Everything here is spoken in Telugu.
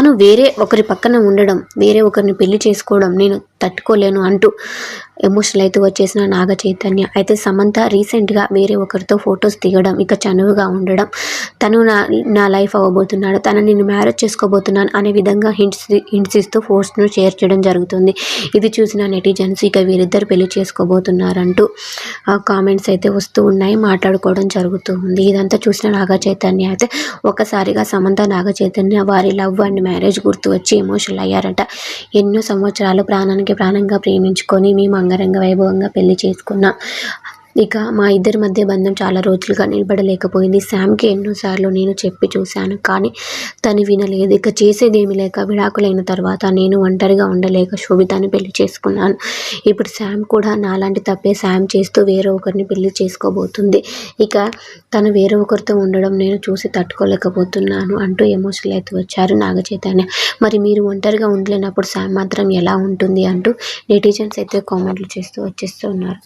తను వేరే ఒకరి పక్కన ఉండడం వేరే ఒకరిని పెళ్ళి చేసుకోవడం నేను తట్టుకోలేను అంటూ ఎమోషనల్ అయితే వచ్చేసిన నాగ చైతన్య. అయితే సమంత రీసెంట్గా వేరే ఒకరితో ఫొటోస్ దిగడం ఇక చనువుగా ఉండడం తను నా నా లైఫ్ అవ్వబోతున్నాడు తను నేను మ్యారేజ్ చేసుకోబోతున్నాను అనే విధంగా హింట్స్ హింట్స్ ఇస్తూ ఫోర్స్ను షేర్ చేయడం జరుగుతుంది. ఇది చూసిన నెటిజన్స్ ఇక వీరిద్దరు పెళ్ళి చేసుకోబోతున్నారంటూ కామెంట్స్ అయితే వస్తూ ఉన్నాయి మాట్లాడుకోవడం జరుగుతూ ఉంది ఇదంతా చూసిన నాగ చైతన్య అయితే ఒక్కసారిగా సమంత నాగ చైతన్య వారి లవ్ అండ్ మ్యారేజ్ గుర్తు వచ్చి ఎమోషనల్ అయ్యారంట. ఎన్నో సంవత్సరాలు ప్రాణానికి ప్రాణంగా ప్రేమించుకొని మేము అంగరంగ వైభవంగా పెళ్ళి చేసుకున్న. ఇక మా ఇద్దరి మధ్య బంధం చాలా రోజులుగా నిలబడలేకపోయింది. శామ్కి ఎన్నోసార్లు నేను చెప్పి చూశాను కానీ తను వినలేదు. ఇక చేసేదేమీ లేక విడాకులైన తర్వాత నేను ఒంటరిగా ఉండలేక శోభితాన్ని పెళ్ళి చేసుకున్నాను. ఇప్పుడు శామ్ కూడా నాలాంటి తప్పే శామ్ చేస్తూ వేరే ఒకరిని పెళ్ళి చేసుకోబోతుంది. ఇక తను వేరే ఒకరితో ఉండడం నేను చూసి తట్టుకోలేకపోతున్నాను అంటూ ఎమోషనల్ అయితే వచ్చారు నాగచైతన్య. మరి మీరు ఒంటరిగా ఉండలేనప్పుడు శామ్ మాత్రం ఎలా ఉంటుంది అంటూ నెటిజన్స్ అయితే కామెంట్లు చేస్తూ వచ్చేస్తూ ఉన్నారు